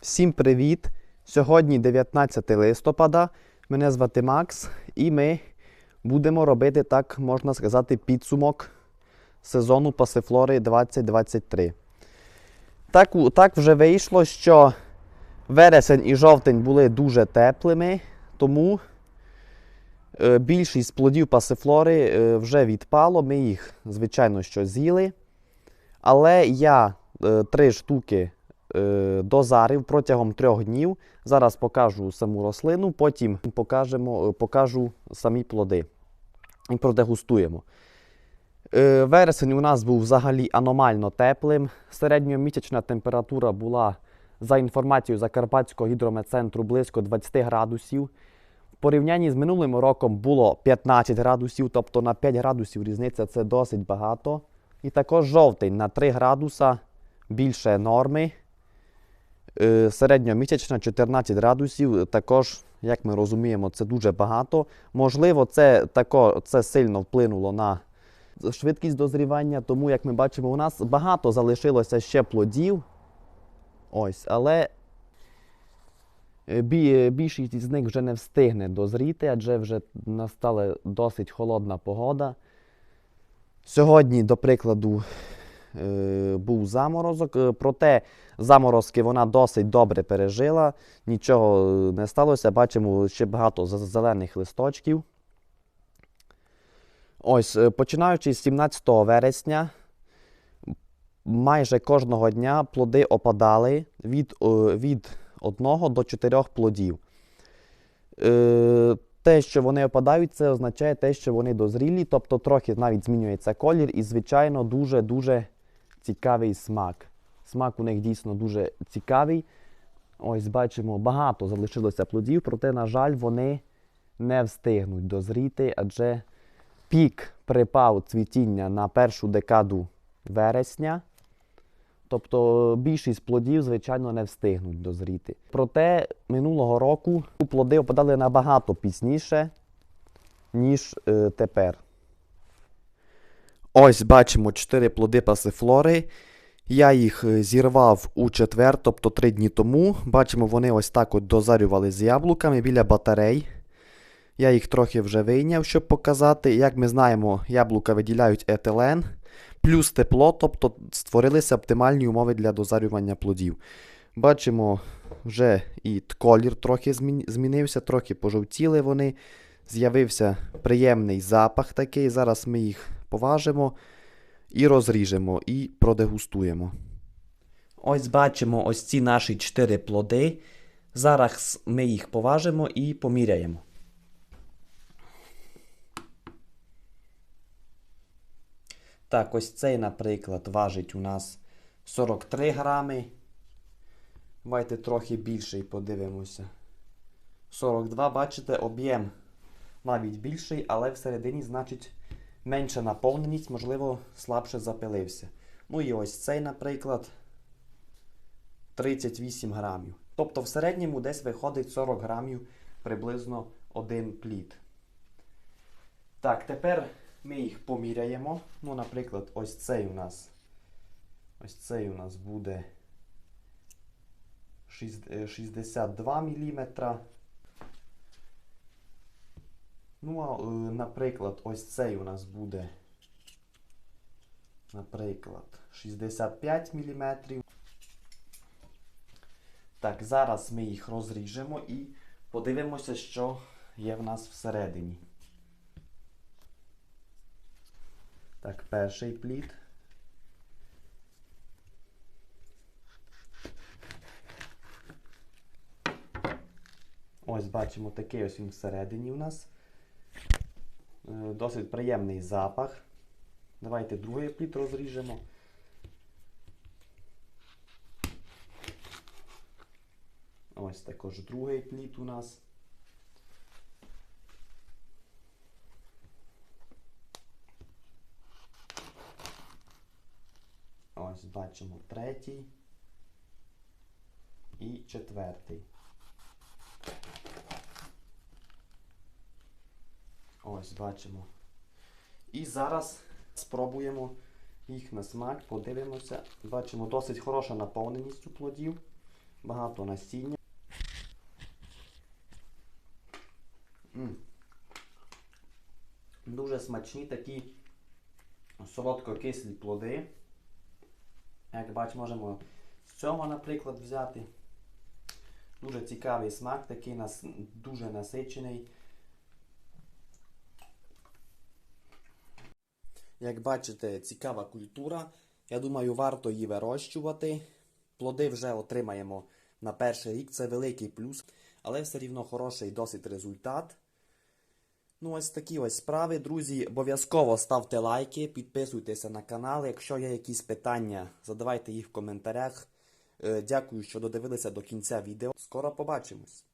Всім привіт! Сьогодні 19 листопада. Мене звати Макс, і ми будемо робити, так можна сказати, підсумок сезону Пасифлори 2023. Так, так вже вийшло, що вересень і жовтень були дуже теплими, тому е, більшість плодів пасифлори е, вже відпало. Ми їх, звичайно, що з'їли. Але я е, три штуки дозарив протягом трьох днів. Зараз покажу саму рослину, потім покажемо, е, покажу самі плоди і продегустуємо. Е, Вересень у нас був взагалі аномально теплим. Середньомісячна температура була, за інформацією Закарпатського гідрометцентру, близько 20 градусів. В порівнянні з минулим роком було 15 градусів, тобто на 5 градусів різниця це досить багато. І також жовтень на 3 градуса більше норми. Е, Середньомісячна 14 градусів. Також, як ми розуміємо, це дуже багато. Можливо, це, тако, це сильно вплинуло на швидкість дозрівання, тому, як ми бачимо, у нас багато залишилося ще плодів. Ось, але е, більшість із них вже не встигне дозріти, адже вже настала досить холодна погода. Сьогодні, до прикладу, е, був заморозок, е, проте заморозки вона досить добре пережила, нічого е, не сталося. Бачимо ще багато зелених листочків. Ось, е, починаючи з 17 вересня, майже кожного дня плоди опадали від, е, від 1 до 4 плодів. Е, те, що вони опадають, це означає те, що вони дозрілі, тобто трохи навіть змінюється колір і, звичайно, дуже-дуже цікавий смак. Смак у них дійсно дуже цікавий. Ось бачимо, багато залишилося плодів, проте, на жаль, вони не встигнуть дозріти, адже пік припав цвітіння на першу декаду вересня. Тобто більшість плодів, звичайно, не встигнуть дозріти. Проте минулого року плоди опадали набагато пізніше, ніж е, тепер. Ось бачимо 4 плоди пасифлори. Я їх е, зірвав у четвер, тобто 3 дні тому. Бачимо, вони ось так от дозарювали з яблуками біля батарей. Я їх трохи вже вийняв, щоб показати. Як ми знаємо, яблука виділяють етилен, плюс тепло, тобто створилися оптимальні умови для дозарювання плодів. Бачимо, вже і колір трохи змінився, трохи пожовтіли вони. З'явився приємний запах такий. Зараз ми їх поважимо і розріжемо, і продегустуємо. Ось бачимо ось ці наші чотири плоди. Зараз ми їх поважимо і поміряємо. Так, ось цей, наприклад, важить у нас 43 грами. Давайте трохи більший подивимося. 42, бачите, об'єм навіть більший, але всередині, значить, менша наповненість, можливо, слабше запилився. Ну і ось цей, наприклад, 38 грамів. Тобто в середньому десь виходить 40 грамів приблизно один плід. Так, тепер ми їх поміряємо. Ну, наприклад, ось цей у нас. Ось цей у нас буде е, 62 мм. Ну, а, е, наприклад, ось цей у нас буде, наприклад, 65 мм. Так, зараз ми їх розріжемо і подивимося, що є в нас всередині. Так, перший плід. Ось бачимо такий ось він всередині у нас. Е, Досить приємний запах. Давайте другий плід розріжемо. Ось також другий плід у нас. Ось бачимо третій і четвертий. Ось бачимо. І зараз спробуємо їх на смак, подивимося. Бачимо досить хороша наповненість у плодів. багато насіння. Дуже смачні такі солодко-кислі плоди. Як бач, можемо з цього, наприклад, взяти. Дуже цікавий смак, такий дуже насичений. Як бачите, цікава культура. Я думаю, варто її вирощувати. Плоди вже отримаємо на перший рік, це великий плюс, але все рівно хороший досить результат. Ну, ось такі ось справи, друзі. Обов'язково ставте лайки, підписуйтеся на канал. Якщо є якісь питання, задавайте їх в коментарях. Е, Дякую, що додивилися до кінця відео. Скоро побачимось!